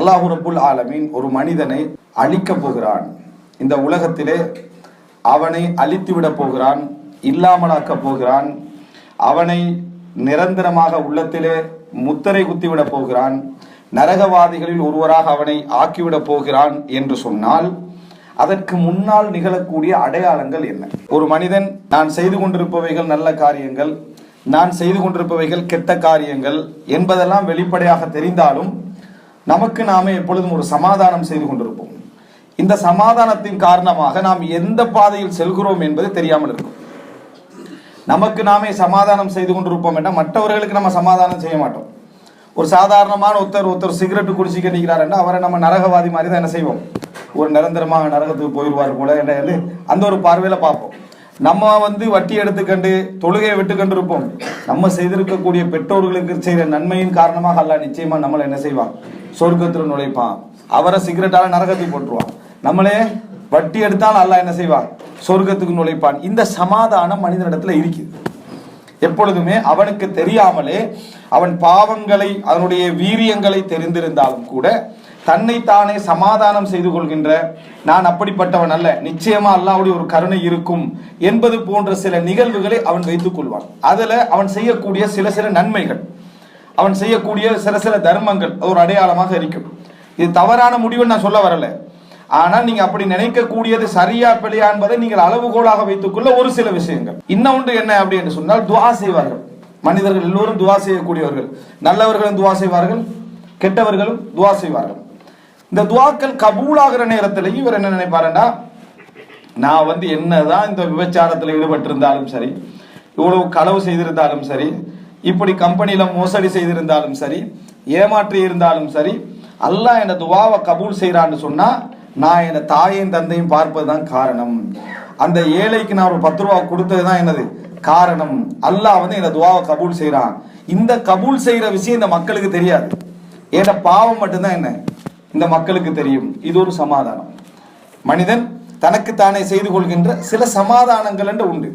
அல்லாஹு ரபுல் ஆலமீன் ஒரு மனிதனை அழிக்கப் போகிறான். இந்த உலகத்திலே அவனை அழித்து விட போகிறான் இல்லாமலாக்கப் போகிறான் அவனை நிரந்தரமாக உள்ளத்திலே முத்திரை குத்திவிடப் போகிறான் நரகவாதிகளில் ஒருவராக அவனை ஆக்கிவிடப் போகிறான் என்று சொன்னால் அதற்கு முன்னால் நிகழக்கூடிய அடையாளங்கள் என்ன? ஒரு மனிதன் நான் செய்து கொண்டிருப்பவைகள் நல்ல காரியங்கள் நான் செய்து கொண்டிருப்பவைகள் கெட்ட காரியங்கள் என்பதெல்லாம் வெளிப்படையாக தெரிந்தாலும் நமக்கு நாமே எப்பொழுதும் ஒரு சமாதானம் செய்து கொண்டிருப்போம். இந்த சமாதானத்தின் காரணமாக நாம் எந்த பாதையில் செல்கிறோம் என்பது தெரியாமல் இருக்கும். நமக்கு நாமே சமாதானம் செய்து கொண்டிருப்போம் என்றால் மற்றவர்களுக்கு நம்ம சமாதானம் செய்ய மாட்டோம். ஒரு சாதாரணமான ஒருத்தர் ஒருத்தர் சிகரெட் குடிச்சிக்க நிற்கிறாருன்னா அவரை நம்ம நரகவாதி மாதிரி தான் என்ன செய்வோம்? ஒரு நிரந்தரமாக நரகத்துக்கு போயிடுவார் போல என்று அந்த ஒரு பார்வையில் பார்ப்போம். நம்ம வந்து வட்டி எடுத்துக்கண்டு தொழுகையை விட்டுக்கண்டு இருப்போம் நம்ம செய்திருக்கக்கூடிய பெற்றோர்களுக்கு செய்கிற நன்மையின் காரணமாக அல்ல நிச்சயமாக நம்மளை என்ன செய்வாங்க? சொர்க்கத்தில் நுழைப்பான். அவரை சிகரெட்டால நரகத்துக்கு போட்டுருவான். நம்மளே வட்டி எடுத்தால் அல்ல என்ன செய்வான் சொர்க்கத்துக்கு நுழைப்பான். இந்த சமாதானம் மனிதனிடத்துல இருக்குது எப்பொழுதுமே அவனுக்கு தெரியாமலே அவன் பாவங்களை அவனுடைய வீரியங்களை தெரிந்திருந்தாலும் கூட தன்னை தானே சமாதானம் செய்து கொள்கின்ற நான் அப்படிப்பட்டவன் அல்ல. நிச்சயமா அல்லாவுடைய ஒரு கருணை இருக்கும் என்பது போன்ற சில நிகழ்வுகளை அவன் வைத்துக் கொள்வான். அதுல அவன் செய்யக்கூடிய சில சில நன்மைகள். அவன் செய்யக்கூடிய சில சில தர்மங்கள் அது ஒரு அடையாளமாக இருக்கும். இது தவறான முடிவு நான் சொல்ல வரல. ஆனால் நீங்க அப்படி நினைக்கக்கூடியது சரியா பிழையா என்பதை நீங்கள் அளவுகோலாக வைத்துக்கொள்ள ஒரு சில விஷயங்கள். இன்னொன்று என்ன அப்படி என்று சொன்னால் துவா செய்வார்கள். மனிதர்கள் எல்லோரும் துவா செய்யக்கூடியவர்கள். நல்லவர்களும் துவா செய்வார்கள். கெட்டவர்களும் துவா செய்வார்கள். இந்த துவாக்கள் கபூலாகிற நேரத்தில் இவர் என்ன நினைப்பாருன்னா நான் வந்து என்னதான் இந்த விபச்சாரத்தில் ஈடுபட்டிருந்தாலும் சரி இவ்வளவு களவு செய்திருந்தாலும் சரி இப்படி கம்பெனியில மோசடி செய்திருந்தாலும் சரி ஏமாற்றி இருந்தாலும் சரி அல்லாஹ் என் துவாவை கபூல் செய்யறான்னு சொன்னா நான் என் தாயையும் தந்தையும் பார்ப்பதுதான் காரணம். அந்த ஏழைக்கு நான் ஒரு பத்து ரூபா கொடுத்தது தான் என்னது? காரணம். அல்லாஹ் வந்து இந்த துவாவை கபூல் செய்கிறான் இந்த கபூல் செய்யற விஷயம் இந்த மக்களுக்கு தெரியாது. ஏன்னா பாவம் மட்டும்தான் என்ன? இந்த மக்களுக்கு தெரியும். இது ஒரு சமாதானம். மனிதன் தனக்குத்தானே செய்து கொள்கின்ற சில சமாதானங்கள் என்று உண்டு.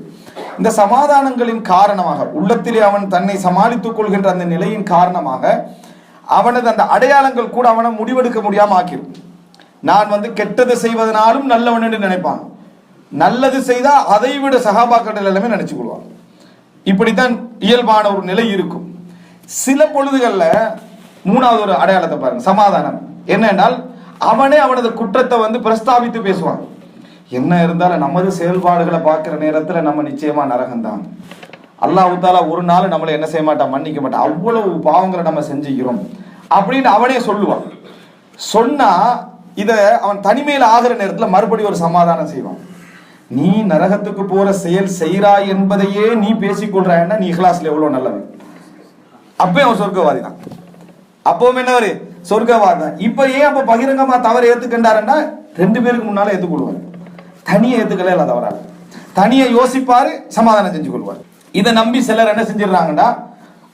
இந்த சமாதானங்களின் காரணமாக உள்ளத்திலே அவன் தன்னை சமாளித்துக் கொள்கின்ற அந்த நிலையின் காரணமாக அவனது அந்த அடையாளங்கள் கூட அவனை முடிவெடுக்க முடியாம ஆக்கிடும் நான் வந்து கெட்டது செய்வதனாலும் நல்லவன் என்று நினைப்பான். நல்லது செய்தால் அதை விட சகாபாக்கள் எல்லாமே நினைச்சு கொள்வான். இப்படித்தான் இயல்பான ஒரு நிலை இருக்கும். சில பொழுதுகளில் மூணாவது ஒரு அடையாளத்தை பாருங்க சமாதானம். என்னென்றால் அவனே அவனது குற்றத்தை வந்து பிரஸ்தாபித்து பேசுவான். என்ன இருந்தாலும் நமது செயல்பாடுகளை பார்க்குற நேரத்தில் நம்ம நிச்சயமாக நரகம்தான் அல்லாஹ் ஒரு நாள் நம்மளை என்ன செய்ய மாட்டான்? மன்னிக்க மாட்டான். அவ்வளவு பாவங்களை நம்ம செஞ்சுக்கிறோம். அப்படின்னு அவனே சொல்லுவான். சொன்னா இதை அவன் தனிமையில் ஆகிற நேரத்தில் மறுபடியும் ஒரு சமாதானம் செய்வான். நீ நரகத்துக்கு போற செயல் செய்கிறாய் என்பதையே நீ பேசிக்கொள்றாய்னா நீ இஹ்லாஸ்ல எவ்வளோ நல்லது? அப்பயும் அவன் சொர்க்கவாதி தான். அப்பவும் என்னவரு? சொர்க்கவாதி தான். இப்போ ஏன் அப்போ பகிரங்கமா தவறு ஏற்றுக்கண்டாருன்னா ரெண்டு பேருக்கு முன்னால ஏற்றுக்கொள்வார் தனியை ஏத்துக்கல இல்லாத தவறால தனியை யோசிப்பாரு சமாதானம் செஞ்சு கொள்வார். இதை நம்பி சிலர் என்ன செஞ்சிடறாங்கன்னா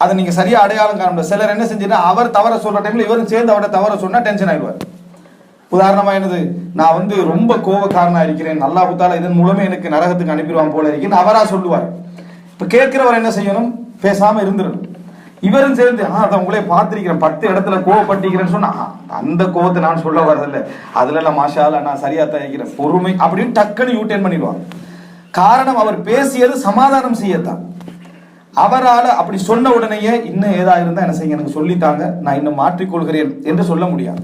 அதை நீங்க சரியா அடையாளம் காண முடியாது. சிலர் என்ன செஞ்சிடா அவர் தவற சொல்ற டைம்ல இவரும் சேர்ந்து அவரை தவற சொன்னா டென்ஷன் ஆயிடுவார். உதாரணமா என்னது நான் வந்து ரொம்ப கோபக்காரனா இருக்கிறேன் நல்லா புத்தால இதன் மூலமே எனக்கு நரகத்துக்கு அனுப்பிடுவான் போல இருக்கேன்னு அவரா சொல்லுவார். இப்ப கேட்கிறவர் என்ன செய்யணும்? பேசாம இருந்துடணும். இவரும் சேர்ந்து ஆ அதை உங்களே பார்த்திருக்கிறேன் பத்து இடத்துல கோவப்பட்டிருக்கிறேன்னு சொன்னா அந்த கோவத்தை நான் சொல்ல வரதில்ல. அதுல எல்லாம் மாஷால நான் சரியா தயாரிக்கிறேன் பொறுமை அப்படின்னு டக்குன்னு யூட்டேன் பண்ணிடுவாங்க காரணம் அவர் பேசியது சமாதானம் செய்யத்தான். அவரால் அப்படி சொன்ன உடனேயே இன்னும் ஏதா இருந்தால் என்ன செய்யுங்க எனக்கு சொல்லித்தாங்க நான் இன்னும் மாற்றிக்கொள்கிறேன் என்று சொல்ல முடியாது.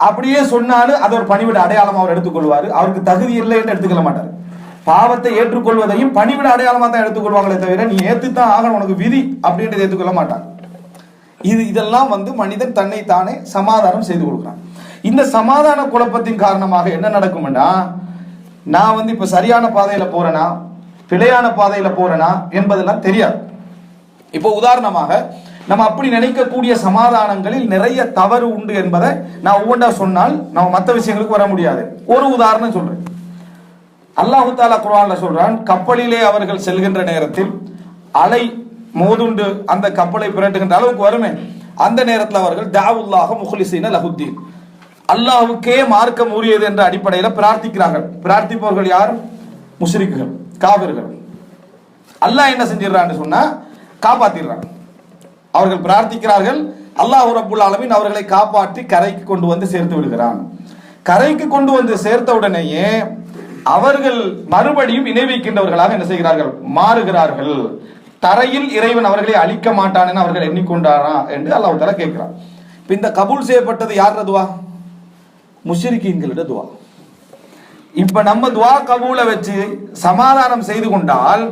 அப்படியே சொன்னாலும் அது ஒரு பணிவிட அடையாளம் அவர் எடுத்துக்கொள்வார். அவருக்கு தகுதி இல்லை என்று எடுத்துக்கொள்ள மாட்டார். பாவத்தை ஏற்றுக்கொள்வதையும் பணிவிட அடையாளமாக தான் எடுத்துக்கொள்வாங்களே தவிர நீ ஏற்றுத்தான் ஆகணும் உனக்கு விதி அப்படின்றது ஏற்றுக்கொள்ள மாட்டாங்க இது இதெல்லாம் வந்து மனிதன் தன்னை தானே சமாதானம் செய்து கொடுக்குறான். இந்த சமாதான குழப்பத்தின் காரணமாக என்ன நடக்கும்னா நான் வந்து இப்போ சரியான பாதையில் போறேனா? பிழையான பாதையில் போறேனா? என்பதெல்லாம் தெரியாது. இப்போ உதாரணமாக நம்ம அப்படி நினைக்கக்கூடிய சமாதானங்களில் நிறைய தவறு உண்டு என்பதை நான் ஒவ்வொன்றா சொன்னால் நம்ம மற்ற விஷயங்களுக்கு வர முடியாது. ஒரு உதாரணம் சொல்றேன். அல்லாஹு தாலா குரான்ல சொல்றான் கப்பலிலே அவர்கள் செல்கின்ற நேரத்தில் அலை மோதுண்டு அந்த கப்பலை புரட்டுகின்ற அளவுக்கு வருமே அந்த நேரத்தில் அவர்கள் தாவுல்லாக முஹ்லிசீன லஹுத்தீன். அல்லாஹ்வுக்கே மார்க்கம் உரியது என்ற அடிப்படையில் பிரார்த்திக்கிறார்கள். பிரார்த்திப்பவர்கள் யார்? முஷ்ரிக்குகள் காவிர்கள் அல்லாஹ் என்ன செஞ்சிடறான்னு சொன்னா காப்பாத்திடுறான் அவர்கள் பிரார்த்திக்கிறார்கள் அல்லாஹ் ரபுல் ஆலமின் அவர்களை காப்பாற்றி கரைக்கு கொண்டு வந்து சேர்த்து விடுகிறான். கரைக்கு கொண்டு வந்து சேர்த்த உடனேயே அவர்கள் மறுபடியும் இணை வைக்கின்றவர்களாக என்ன செய்கிறார்கள்? மாறுகிறார்கள். தரையில் இறைவன் அவர்களை அழிக்க மாட்டான் என அவர்கள் எண்ணிக்கொண்டாரா என்று அல்லாஹ் தலா கேட்கிறான். இப்போ இந்த கபூல் செய்யப்பட்டது யார் துவா? முஷ்ரிக்கீன்களிட துவா. இப்ப நம்ம துவா கபூலை வச்சு சமாதானம் செய்து கொண்டால்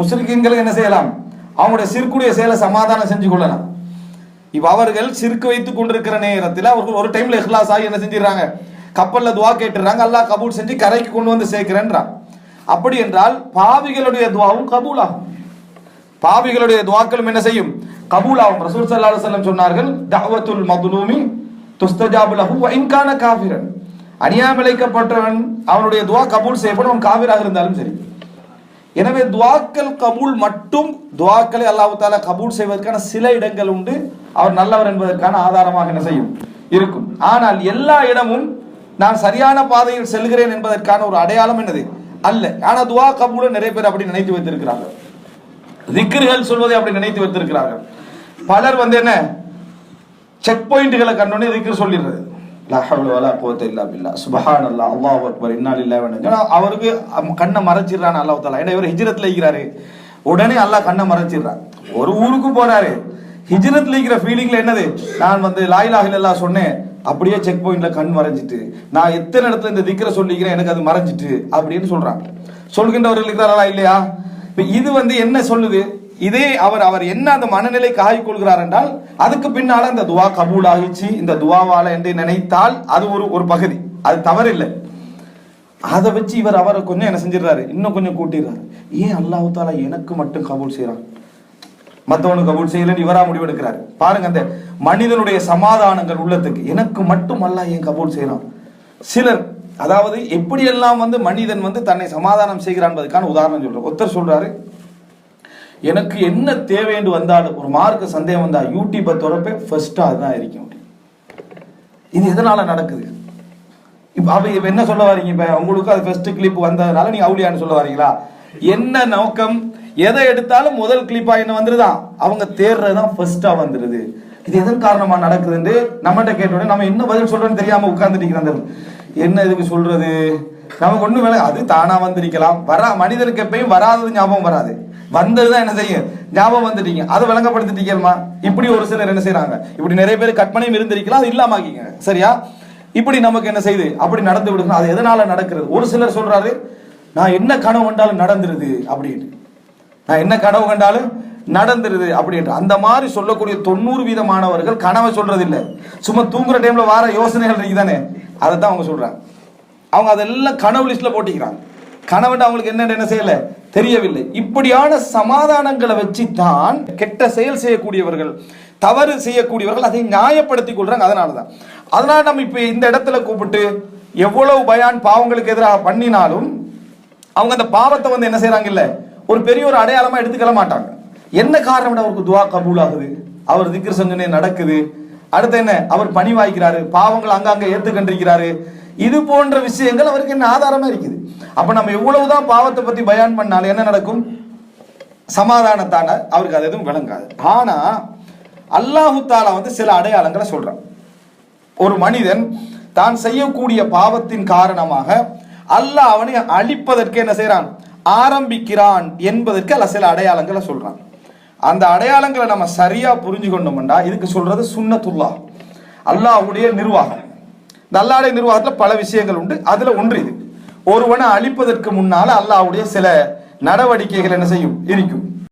முஸ்லிம்களுக்கு என்ன செய்யலாம்? அவங்களுடைய சிறுக்குடைய செயலை சமாதானம் செஞ்சு கொள்ளலாம். இப்ப அவர்கள் சிறுக்கு வைத்துக் கொண்டிருக்கிற நேரத்தில் அவர்கள் ஒரு டைம்ல இஹ்லாஸ் ஆகி என்ன செஞ்சிடறாங்க? கப்பலில் துவா கேட்டுறாங்க அல்லாஹ் கபூல் செஞ்சு கரைக்கு கொண்டு வந்து சேர்க்கிறேன்றான். அப்படி என்றால் பாவிகளுடைய துவாவும் கபூலாகும். பாவிகளுடைய துவாக்களும் என்ன செய்யும்? கபூலாகும். ரசூல் ஸல்லல்லாஹு செல்லம் சொன்னார்கள் தஹவத்துல் மதுலூமி துஸ்தஜாபுலஹு லஹு வ காஃபிரன். அவனுடைய துவா கபூல் செய்யப்படும் அவன் காவிராக இருந்தாலும் சரி. எனவே துவாக்கள் கபூல் மட்டும் துவாக்களை அல்லாஹு தாலா கபூல் செய்வதற்கான சில இடங்கள் உண்டு. அவர் நல்லவர் என்பதற்கான ஆதாரமாக என்ன செய்யும்? இருக்கும். ஆனால் எல்லா இடமும் நான் சரியான பாதையில் செல்கிறேன் என்பதற்கான ஒரு அடையாளம் என்னது? அல்ல. ஆனா துவா கபூல நிறைய பேர் அப்படி நினைத்து வைத்திருக்கிறார்கள். திக்ருகள் சொல்வதை அப்படி நினைத்து வைத்திருக்கிறார்கள். பலர் வந்து என்ன? செக் பாயிண்ட்களை கண்டோன்னே திக்ரு சொல்லிடுறது. அவருக்கு கண்ணை மறைச்சிடுறான் அல்லாஹ் தாலா ஏன்னா இவர் ஹிஜ்ரத்ல இருக்கிறாரு உடனே அல்லாஹ் கண்ணை மறைச்சிடுறான். ஒரு ஊருக்கு போறாரு. ஹிஜ்ரத்ல இருக்கிற ஃபீலிங்ல என்னது? நான் வந்து லாயிலாக இலாஹ சொன்னேன். அப்படியே செக் பாயிண்ட்ல கண் மறைஞ்சிட்டு நான் எத்தனை இடத்துல இந்த திக்கிற சொல்லிக்கிறேன்? எனக்கு அது மறைஞ்சிட்டு அப்படின்னு சொல்றான். சொல்கின்றவர்களுக்கு தான் இல்லையா? இது வந்து என்ன சொல்லுது? இதே அவர் அவர் என்ன அந்த மனநிலை காய் கொள்கிறார் என்றால் அதுக்கு பின்னால இந்த துவா கபூல் ஆகிச்சு இந்த துவாவால என்று நினைத்தால் அது ஒரு ஒரு பகுதி. அது தவறில்லை. அதை வச்சு இவர் அவரை கொஞ்சம் என்ன செஞ்சிடறாரு? இன்னும் கொஞ்சம் கூட்டிடுறாரு. ஏன் அல்லாஹ் தாலா எனக்கு மட்டும் கபூல் செய்யறான் மற்றவனுக்கு கபூல் செய்யலன்னு இவரா முடிவெடுக்கிறார். பாருங்க அந்த மனிதனுடைய சமாதானங்கள் உள்ளத்துக்கு. எனக்கு மட்டும் அல்லாஹ் ஏன் கபூல் செய்யறான்? சிலர் அதாவது எப்படியெல்லாம் வந்து மனிதன் வந்து தன்னை சமாதானம் செய்கிறான் என்பதற்கான உதாரணம் சொல்றேன். ஒருத்தர் சொல்றாரு எனக்கு என்ன தேவைன்னு வந்தாலும் ஒரு மார்க்கு சந்தேகம் வந்தா யூடியூப்பை திறப்பே ஃபர்ஸ்டா அதுதான் இருக்கும் இது எதனால நடக்குது? இப்போ அப்ப இப்ப என்ன சொல்ல வரீங்க? இப்ப உங்களுக்கு அது ஃபர்ஸ்ட் கிளிப் வந்ததுனால நீங்க அவுளியான்னு சொல்ல வரீங்களா? என்ன நோக்கம்? எதை எடுத்தாலும் முதல் கிளிப்பா என்ன வந்துருதான் அவங்க தேர்றதுதான் ஃபர்ஸ்டா வந்துருது. இது எதன் காரணமா நடக்குதுன்னு நம்மகிட்ட கேட்டோட நம்ம என்ன பதில் சொல்றோம்னு தெரியாம உட்கார்ந்துட்டு அந்த என்ன இதுக்கு சொல்றது? நமக்கு ஒண்ணு வேலை அது தானா வந்திருக்கலாம். வரா மனிதனுக்கு எப்பயும் வராதது ஞாபகம் வராது. வந்ததுதான் என்ன செய்யும்? ஞாபகம் வந்துட்டீங்க. அதை விளங்கப்படுத்திட்டீங்கம்மா இப்படி ஒரு சிலர் என்ன செய்யறாங்க இப்படி நிறைய பேர் கற்பனையும் இருந்திருக்கலாம். அது இல்லாமக்கிங்க சரியா? இப்படி நமக்கு என்ன செய்யுது? அப்படி நடந்து விடுங்க அது எதனால நடக்கிறது? ஒரு சிலர் சொல்றாரு நான் என்ன கனவு வந்தாலும் நடந்துருது அப்படின்னு. நான் என்ன கனவு கண்டாலும் நடந்துருது அப்படின்ற. அந்த மாதிரி சொல்லக்கூடிய தொண்ணூறு வீதமானவர்கள் கனவை சொல்றது சும்மா தூங்குற டைம்ல வார யோசனைகள் இருக்குதானே? அதை தான் அவங்க சொல்றாங்க. அவங்க அதெல்லாம் கனவு லிஸ்ட்ல போட்டிக்கிறாங்க கனவுன்னு அவங்களுக்கு என்னன்னு என்ன செய்யல? தெரியவில்லை. இப்படியான சமாதானங்களை வச்சு தான் கெட்ட செயல் செய்யக்கூடியவர்கள் தவறு செய்யக்கூடியவர்கள் அதை நியாயப்படுத்திக் கொள்றாங்க. அதனால தான் அதனால நம்ம இப்ப இந்த இடத்துல கூப்பிட்டு எவ்வளவு பயான் பாவங்களுக்கு எதிராக பண்ணினாலும் அவங்க அந்த பாவத்தை வந்து என்ன செய்யறாங்க இல்லை? ஒரு பெரிய ஒரு அடையாளமா எடுத்துக்கல மாட்டாங்க. என்ன காரணம் அவருக்கு துவா கபூல் ஆகுது அவர் திக்ர சஞ்சனை நடக்குது. அடுத்து என்ன? அவர் பணி வாய்க்கிறாரு. பாவங்கள் அங்கங்க ஏத்துக்கண்டிருக்கிறாரு. இது போன்ற விஷயங்கள் அவருக்கு என்ன ஆதாரமா இருக்குது? அப்ப நம்ம எவ்வளவுதான் பாவத்தை பத்தி பயான் பண்ணாலும் என்ன நடக்கும்? சமாதானத்தான அவருக்கு அது எதுவும் விளங்காது. ஆனா அல்லாஹு தாலா வந்து சில அடையாளங்களை சொல்றான். ஒரு மனிதன் தான் செய்யக்கூடிய பாவத்தின் காரணமாக அல்லாஹ் அவனை அழிப்பதற்கு என்ன செய்கிறான் ஆரம்பிக்கிறான் என்பதற்கு அல்ல சில அடையாளங்களை சொல்கிறான் அந்த அடையாளங்களை நம்ம சரியாக புரிஞ்சு கொண்டோம்னா இதுக்கு சொல்கிறது சுண்ணத்துல்லா அல்லாஹ்வுடைய நிர்வாகம். இந்த அல்லாவுடைய நிர்வாகத்தில் பல விஷயங்கள் உண்டு. அதில் ஒன்று இது. ஒருவனை அழிப்பதற்கு முன்னால அல்லாஹ்வுடைய சில நடவடிக்கைகள் என்ன செய்யும்? இருக்கும்.